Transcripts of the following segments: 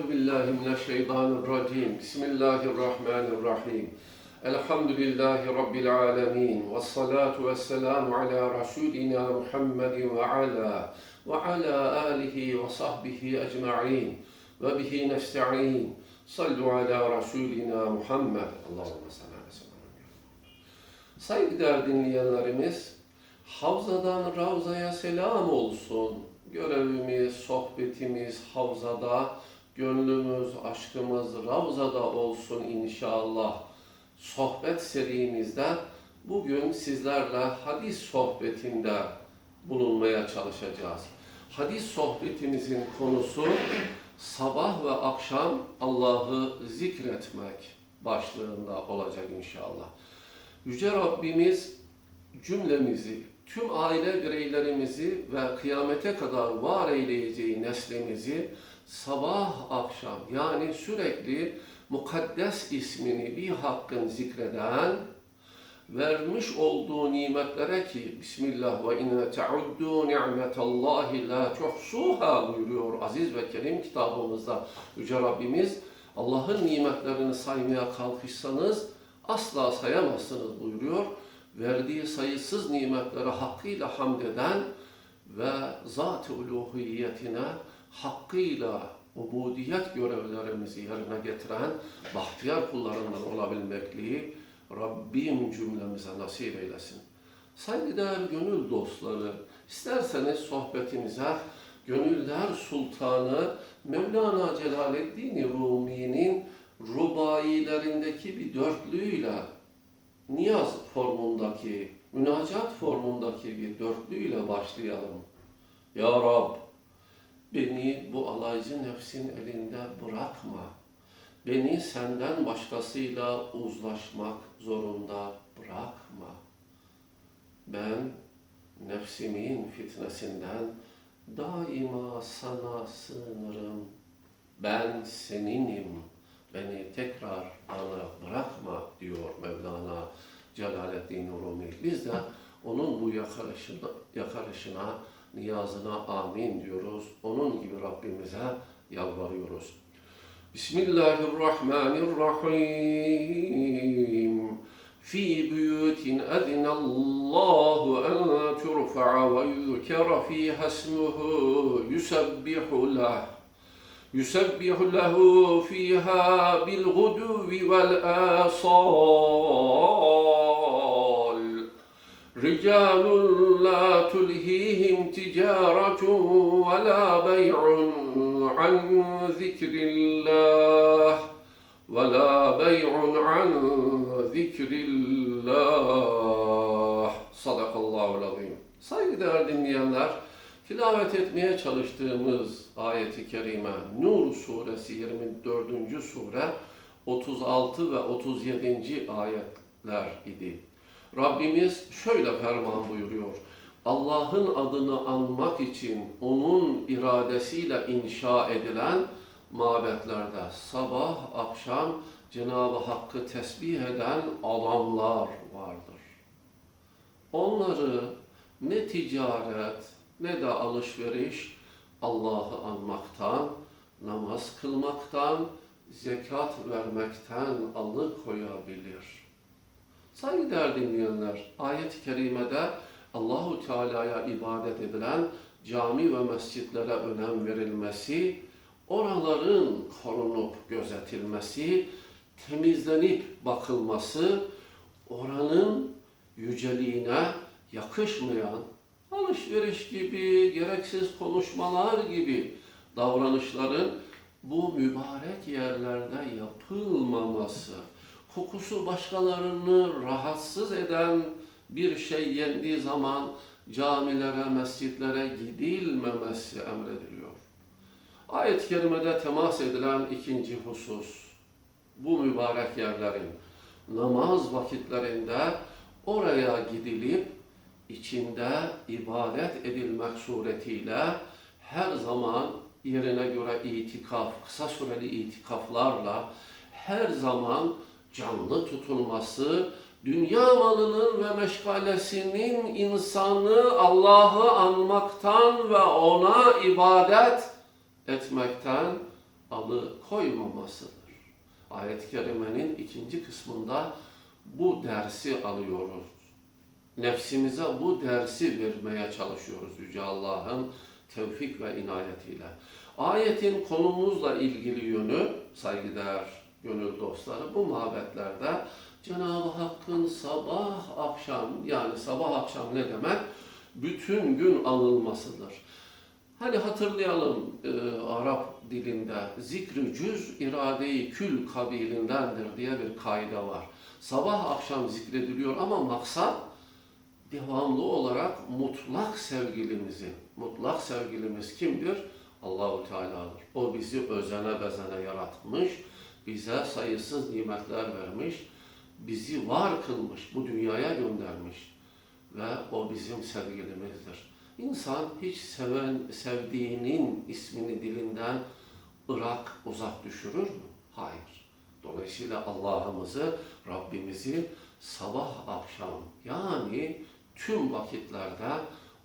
Euzu billahi mineşşeytanirracim. Bismillahirrahmanirrahim. Elhamdülillahi rabbil alamin. Ves salatu vesselamu ala rasulina Muhammedin ve ala ve ala alihi ve sahbihi ecmaîn. Ve bihi nesta'in. Sallu ala rasulina Muhammed. Allahumme salli ala Saygıdeğer dinleyenlerimiz, Havzadan Ravza'ya selam olsun. Görevimiz, sohbetimiz Havza'da, gönlümüz, aşkımız Ravza'da olsun inşallah. Sohbet serimizde bugün sizlerle hadis sohbetinde bulunmaya çalışacağız. Hadis sohbetimizin konusu sabah ve akşam Allah'ı zikretmek başlığında olacak inşallah. Yüce Rabbimiz cümlemizi, tüm aile bireylerimizi ve kıyamete kadar var eyleyeceği neslimizi sabah akşam yani sürekli mukaddes ismini bir hakkın zikreden vermiş olduğu nimetlere ki Bismillah ve inne teuddu ni'metallahi la tuhsuha buyuruyor aziz ve kerim kitabımızda Yüce Rabbimiz Allah'ın nimetlerini saymaya kalkışsanız asla sayamazsınız buyuruyor. Verdiği sayısız nimetlere hakkıyla hamd eden ve zat-ı uluhiyetine hakkıyla ubudiyet görevlerimizi yerine getiren bahtiyar kullarından olabilmekliği Rabbim cümlemize nasip eylesin. Saygıdeğer gönül dostları, isterseniz sohbetimize Gönüller Sultanı Mevlana Celaleddin Rumi'nin rubailerindeki bir dörtlüğüyle niyaz formundaki, münacat formundaki bir dörtlüğüyle başlayalım. Ya Rab, beni bu alaycı nefsin elinde bırakma. Beni senden başkasıyla uzlaşmak zorunda bırakma. Ben nefsimin fitnesinden daima sana sığınırım. Ben seninim, beni tekrar bana bırakma diyor Mevlana Celaleddin Rumi. Biz de onun bu yakarışına, yakarışına, niyazına amin diyoruz. Onun gibi Rabbimize yalvarıyoruz. Bismillahirrahmanirrahim. في بيوت أذن الله أن ترفع ويذكر فيها اسمه يسبح له يسبح له فيها بالغدو والآصال رجال لا تلهيهم تجارة ولا بيع عن ذكر الله ولا بيع عن ذكر الله صدق الله العظيم Saygıdeğer dinleyenler, tilavet etmeye çalıştığımız ayeti kerime Nur suresi 24. sure 36 ve 37. ayetler idi. Rabbimiz şöyle ferman buyuruyor. Allah'ın adını anmak için onun iradesiyle inşa edilen mabetlerde sabah akşam Cenab-ı Hakk'ı tesbih eden adamlar vardır. Onları ne ticaret ne de alışveriş Allah'ı anmaktan, namaz kılmaktan, zekat vermekten alıkoyabilir. Saygıdeğer dinleyenler, ayet-i kerimede Allahu Teala'ya ibadet edilen cami ve mescitlere önem verilmesi, oraların korunup gözetilmesi, temizlenip bakılması, oranın yüceliğine yakışmayan alışveriş gibi, gereksiz konuşmalar gibi davranışların bu mübarek yerlerde yapılmaması, kokusu başkalarını rahatsız eden bir şey yendiği zaman camilere, mescitlere gidilmemesi emrediliyor. Ayet-i kerimede temas edilen ikinci husus, bu mübarek yerlerin namaz vakitlerinde oraya gidilip içinde ibadet edilmek suretiyle her zaman yerine göre itikaf, kısa süreli itikaflarla her zaman canlı tutulması, dünya malının ve meşgalesinin insanı Allah'ı anmaktan ve ona ibadet etmekten alıkoymamasıdır. Ayet-i Kerime'nin ikinci kısmında bu dersi alıyoruz. Nefsimize bu dersi vermeye çalışıyoruz Yüce Allah'ın tevfik ve inayetiyle. Ayetin konumuzla ilgili yönü saygıdeğer gönül dostları bu mabetlerde Cenab-ı Hakk'ın sabah akşam yani sabah akşam ne demek? Bütün gün anılmasıdır. Hani hatırlayalım e, Arap dilinde zikri cüz iradeyi kül kabilindendir diye bir kaide var. Sabah akşam zikrediliyor ama maksat devamlı olarak mutlak sevgilimizi, mutlak sevgilimiz kimdir? Allahu Teala'dır. O bizi özene bezene yaratmış, bize sayısız nimetler vermiş, bizi var kılmış, bu dünyaya göndermiş ve o bizim sevgilimizdir. İnsan hiç seven, sevdiğinin ismini dilinden ırak, uzak düşürür mü? Hayır. Dolayısıyla Allah'ımızı, Rabbimizi sabah akşam yani tüm vakitlerde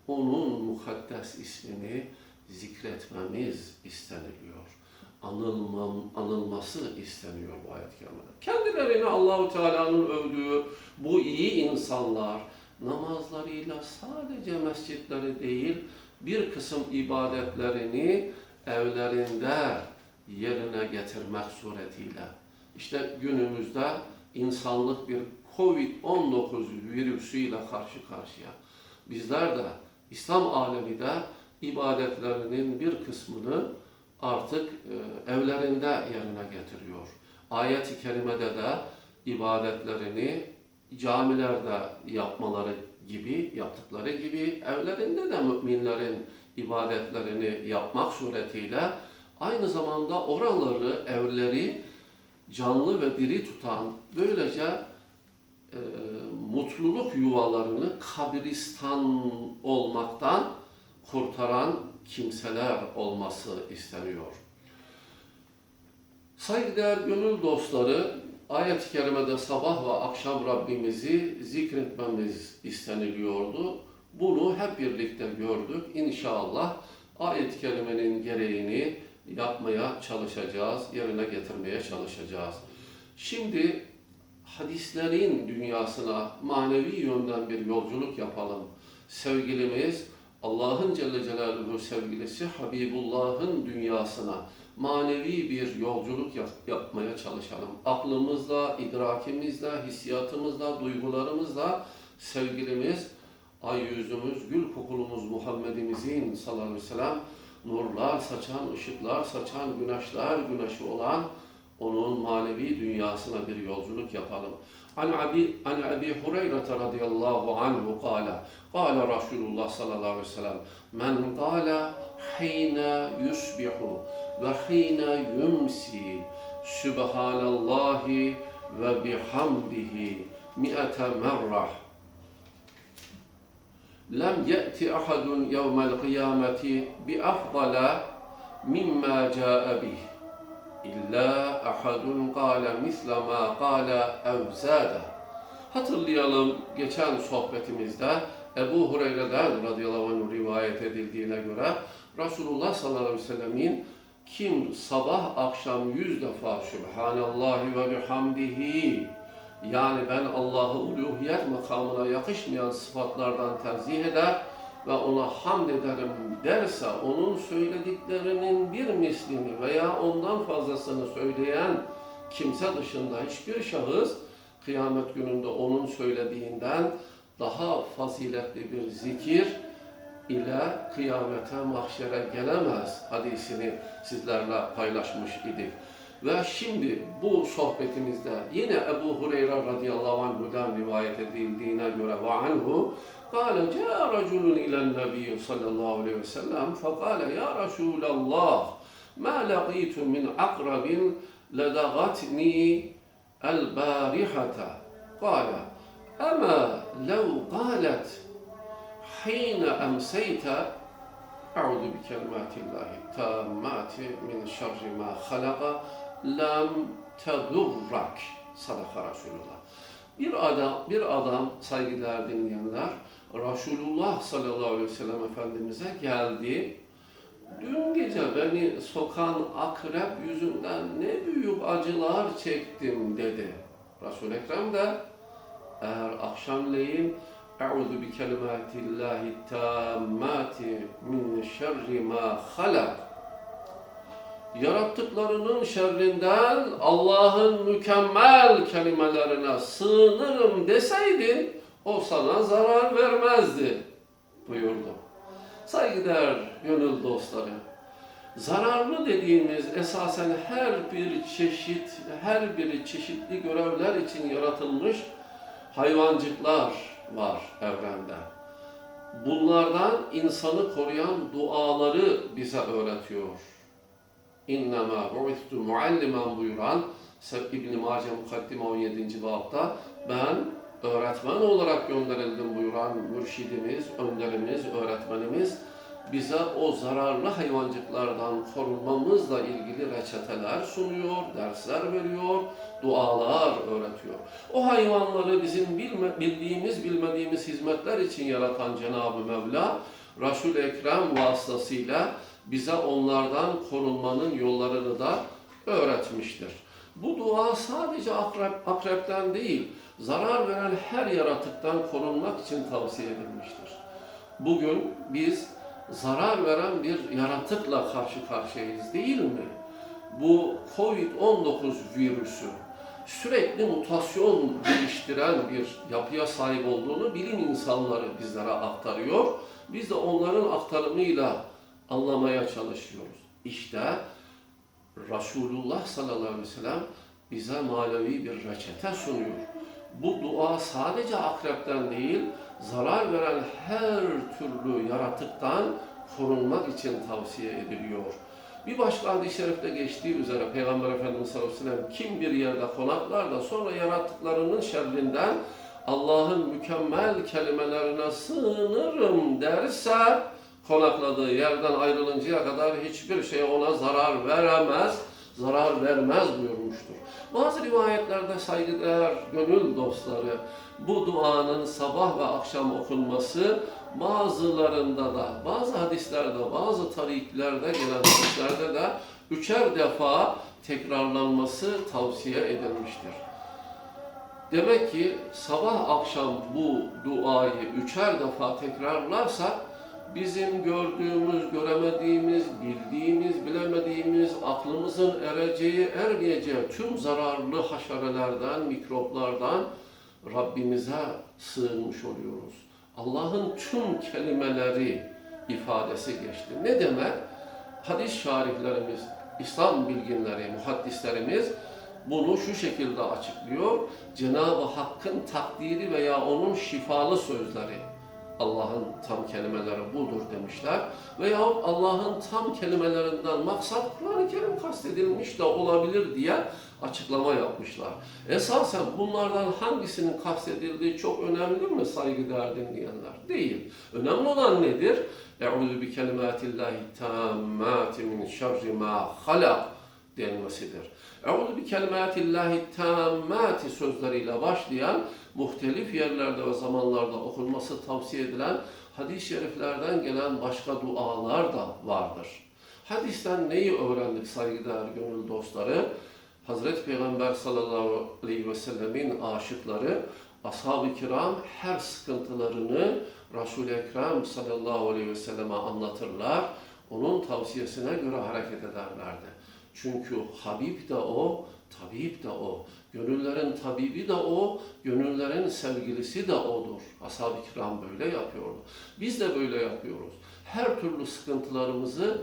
onun mukaddes ismini zikretmemiz isteniliyor. Anılmam, anılması isteniyor bu ayet-i kerimede. Kendilerini Allahu Teala'nın övdüğü bu iyi insanlar namazlarıyla sadece mescitleri değil bir kısım ibadetlerini evlerinde yerine getirmek suretiyle işte günümüzde insanlık bir Covid-19 virüsüyle karşı karşıya. Bizler de İslam alemi de ibadetlerinin bir kısmını artık e, evlerinde yerine getiriyor. Ayet-i kerimede de ibadetlerini camilerde yapmaları gibi, yaptıkları gibi evlerinde de müminlerin ibadetlerini yapmak suretiyle aynı zamanda oraları, evleri canlı ve diri tutan, böylece e, mutluluk yuvalarını kabristan olmaktan kurtaran kimseler olması isteniyor. Saygıdeğer gönül dostları, ayet-i kerimede sabah ve akşam Rabbimizi zikretmemiz isteniliyordu. Bunu hep birlikte gördük. İnşallah ayet-i kerimenin gereğini yapmaya çalışacağız, yerine getirmeye çalışacağız. Şimdi hadislerin dünyasına manevi yönden bir yolculuk yapalım. Sevgilimiz Allah'ın Celle Celaluhu sevgilisi Habibullah'ın dünyasına manevi bir yolculuk yap- yapmaya çalışalım. Aklımızla, idrakimizle, hissiyatımızla, duygularımızla sevgilimiz, ay yüzümüz, gül kokulumuz Muhammed'imizin sallallahu aleyhi ve sellem nurlar saçan, ışıklar saçan, güneşler güneşi olan onun manevi dünyasına bir yolculuk yapalım. An Abi An Abi Hureyre radıyallahu anhu قال قال رسول الله sallallahu aleyhi ve sellem men قال حين يصبح وحين يمسي سبحان الله وبحمده مئة مرة. لم يأت أحد يوم القيامة بأفضل مما جاء به. İlla ahadun kâle misle mâ kâle ev zâde. Hatırlayalım geçen sohbetimizde Ebu Hureyre'den radıyallahu anh rivayet edildiğine göre Resulullah sallallahu aleyhi ve sellemin kim sabah akşam yüz defa Sübhanallahi ve bihamdihi yani ben Allah'ı uluhiyet makamına yakışmayan sıfatlardan tenzih eder ve ona hamd ederim derse onun söylediklerinin bir mislini veya ondan fazlasını söyleyen kimse dışında hiçbir şahıs kıyamet gününde onun söylediğinden daha faziletli bir zikir ile kıyamete mahşere gelemez hadisini sizlerle paylaşmış idik. Ve şimdi bu sohbetimizde yine Ebu Hureyre radıyallahu anhu'dan rivayet edildiğine göre ve anhu قال جاء رجل إلى النبي صلى الله عليه وسلم فقال يا رسول الله ما لقيت من عقرب لدغتني البارحة قال أما لو قالت حين أمسيت أعوذ بكلمات الله التامات من شر ما خلق lem tedurrak sadaka Resulullah. Bir adam, bir adam saygıdeğer dinleyenler Resulullah sallallahu aleyhi ve sellem Efendimiz'e geldi. Dün gece beni sokan akrep yüzünden ne büyük acılar çektim dedi. Resul Ekrem de eğer akşamleyin Euzu bi kelimatillahi tammati min şerri ma halak yarattıklarının şerrinden Allah'ın mükemmel kelimelerine sığınırım deseydin o sana zarar vermezdi buyurdu. Saygıdeğer gönül dostları, zararlı dediğimiz esasen her bir çeşit, her biri çeşitli görevler için yaratılmış hayvancıklar var evrende. Bunlardan insanı koruyan duaları bize öğretiyor. İnnemâ bu'istu muallimen buyuran İbn-i Mace Mukaddime 17. babda ben öğretmen olarak gönderildim buyuran mürşidimiz, önderimiz, öğretmenimiz bize o zararlı hayvancıklardan korunmamızla ilgili reçeteler sunuyor, dersler veriyor, dualar öğretiyor. O hayvanları bizim bilme, bildiğimiz, bilmediğimiz hizmetler için yaratan Cenab-ı Mevla, Resul-i Ekrem vasıtasıyla bize onlardan korunmanın yollarını da öğretmiştir. Bu dua sadece akrep, akrepten değil, zarar veren her yaratıktan korunmak için tavsiye edilmiştir. Bugün biz zarar veren bir yaratıkla karşı karşıyayız değil mi? Bu Covid-19 virüsü sürekli mutasyon geliştiren bir yapıya sahip olduğunu bilim insanları bizlere aktarıyor. Biz de onların aktarımıyla anlamaya çalışıyoruz. İşte Resulullah sallallahu aleyhi ve sellem bize manevi bir reçete sunuyor. Bu dua sadece akrepten değil, zarar veren her türlü yaratıktan korunmak için tavsiye ediliyor. Bir başka hadis-i şerifte geçtiği üzere Peygamber Efendimiz sallallahu aleyhi ve sellem kim bir yerde konaklar da sonra yarattıklarının şerrinden Allah'ın mükemmel kelimelerine sığınırım derse konakladığı yerden ayrılıncaya kadar hiçbir şey ona zarar veremez, zarar vermez buyurmuştur. Bazı rivayetlerde saygıdeğer gönül dostları bu duanın sabah ve akşam okunması bazılarında da, bazı hadislerde, bazı tariklerde gelen hadislerde de üçer defa tekrarlanması tavsiye edilmiştir. Demek ki sabah akşam bu duayı üçer defa tekrarlarsak bizim gördüğümüz, göremediğimiz, bildiğimiz, bilemediğimiz, aklımızın ereceği, ermeyeceği tüm zararlı haşerelerden, mikroplardan Rabbimize sığınmış oluyoruz. Allah'ın tüm kelimeleri ifadesi geçti. Ne demek? Hadis şarihlerimiz, İslam bilginleri, muhaddislerimiz bunu şu şekilde açıklıyor. Cenab-ı Hakk'ın takdiri veya onun şifalı sözleri. Allah'ın tam kelimeleri budur demişler. Veyahut Allah'ın tam kelimelerinden maksat Kur'an-ı Kerim kastedilmiş de olabilir diye açıklama yapmışlar. Esasen bunlardan hangisinin kastedildiği çok önemli mi saygıdeğer dinleyenler? Değil. Önemli olan nedir? Eûzü bi kelimatillahi tammâti min şerri mâ halak denmesidir. Eûzü bi kelimatillahi tammâti sözleriyle başlayan muhtelif yerlerde ve zamanlarda okunması tavsiye edilen hadis-i şeriflerden gelen başka dualar da vardır. Hadisten neyi öğrendik saygıdeğer gönül dostları? Hazreti Peygamber sallallahu aleyhi ve sellemin aşıkları ashab-ı kiram her sıkıntılarını Resul-i Ekrem sallallahu aleyhi ve selleme anlatırlar. Onun tavsiyesine göre hareket ederlerdi. Çünkü Habib de o, tabip de o. Gönüllerin tabibi de o, gönüllerin sevgilisi de odur. Ashab-ı kiram böyle yapıyordu. Biz de böyle yapıyoruz. Her türlü sıkıntılarımızı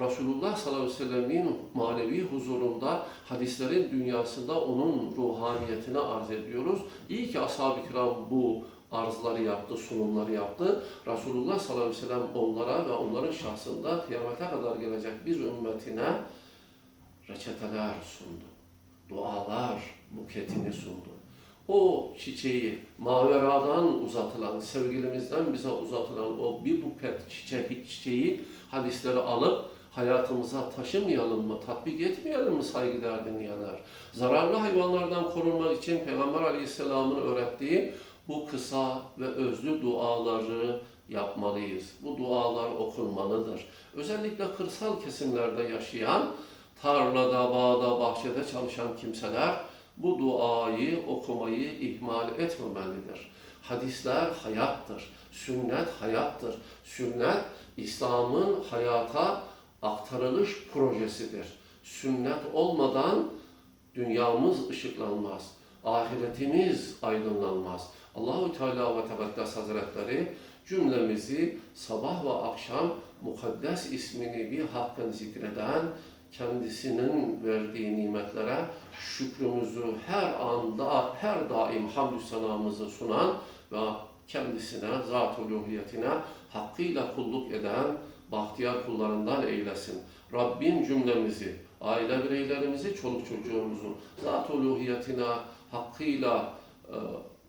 Resulullah sallallahu aleyhi ve sellemin manevi huzurunda, hadislerin dünyasında onun ruhaniyetine arz ediyoruz. İyi ki ashab-ı kiram bu arzları yaptı, sunumları yaptı. Resulullah sallallahu aleyhi ve sellem onlara ve onların şahsında kıyamete kadar gelecek bir ümmetine reçeteler sundu. Dualar buketini sundu. O çiçeği, maveradan uzatılan, sevgilimizden bize uzatılan o bir buket çiçek, çiçeği hadisleri alıp hayatımıza taşımayalım mı, tatbik etmeyelim mi saygıdeğer dinleyenler? Zararlı hayvanlardan korunmak için Peygamber Aleyhisselam'ın öğrettiği bu kısa ve özlü duaları yapmalıyız. Bu dualar okunmalıdır. Özellikle kırsal kesimlerde yaşayan, tarlada, bağda, bahçede çalışan kimseler bu duayı okumayı ihmal etmemelidir. Hadisler hayattır. Sünnet hayattır. Sünnet İslam'ın hayata aktarılış projesidir. Sünnet olmadan dünyamız ışıklanmaz. Ahiretimiz aydınlanmaz. Allahu Teala ve Tekaddes Hazretleri cümlemizi sabah ve akşam mukaddes ismini bir hakkın zikreden, kendisinin verdiği nimetlere şükrümüzü her anda, her daim hamdü senamızı sunan ve kendisine, zat-ı hakkıyla kulluk eden bahtiyar kullarından eylesin. Rabbim cümlemizi, aile bireylerimizi, çoluk çocuğumuzu zat-ı hakkıyla e,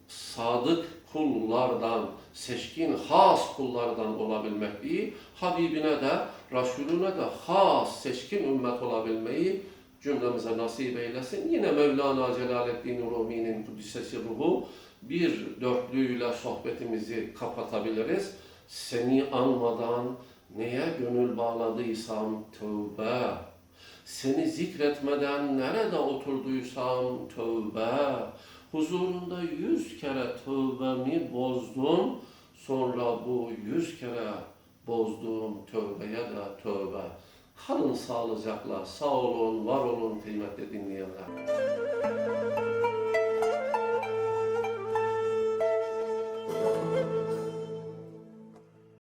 sadık kullardan, seçkin, has kullardan olabilmeyi, Habibine de, Resulüne de has, seçkin ümmet olabilmeyi cümlemize nasip eylesin. Yine Mevlana Celaleddin Rumi'nin Kudüs'esi ruhu bir dörtlüyle sohbetimizi kapatabiliriz. Seni anmadan neye gönül bağladıysam tövbe. Seni zikretmeden nerede oturduysam tövbe. Huzurunda yüz kere tövbemi bozdum. Sonra bu yüz kere bozduğum tövbeye de tövbe. Kalın sağlıcakla, sağ olun, var olun kıymetli dinleyenler.